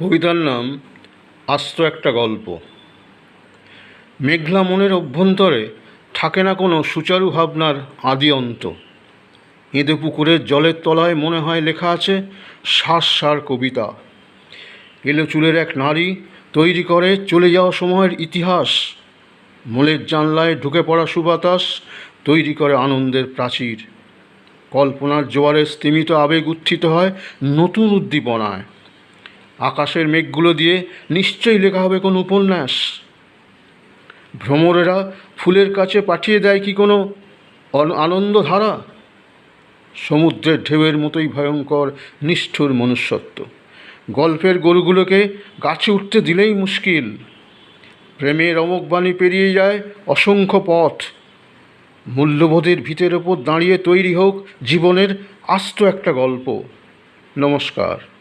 কবিতার নাম, আস্ত একটা গল্প। মেঘলা মনের অভ্যন্তরে থাকে না কোনো সুচারু ভাবনার আদি অন্ত। এঁদে পুকুরের জলের তলায় মনে হয় লেখা আছে, শ্বাস সার কবিতা। এলো চুলের এক নারী তৈরি করে চলে যাওয়া সময়ের ইতিহাস। মোলের জানলায় ঢুকে পড়া সুবাতাস তৈরি করে আনন্দের প্রাচীর। কল্পনার জোয়ারে স্তিমিত আবেগ উত্থিত হয় নতুন উদ্দীপনায়। আকাশের মেঘগুলো দিয়ে নিশ্চয়ই লেখা হবে কোনো উপন্যাস। ভ্রমরেরা ফুলের কাছে পাঠিয়ে দেয় কি কোনো আনন্দধারা? সমুদ্রের ঢেউয়ের মতোই ভয়ঙ্কর, নিষ্ঠুর মনুষ্যত্ব। গল্পের গরুগুলোকে গাছে উঠতে দিলেই মুশকিল। প্রেমের অমোঘবাণী পেরিয়ে যায় অসংখ্য পথ। মূল্যবোধের ভিতের ওপর দাঁড়িয়ে তৈরি হোক জীবনের আস্ত একটা গল্প। নমস্কার।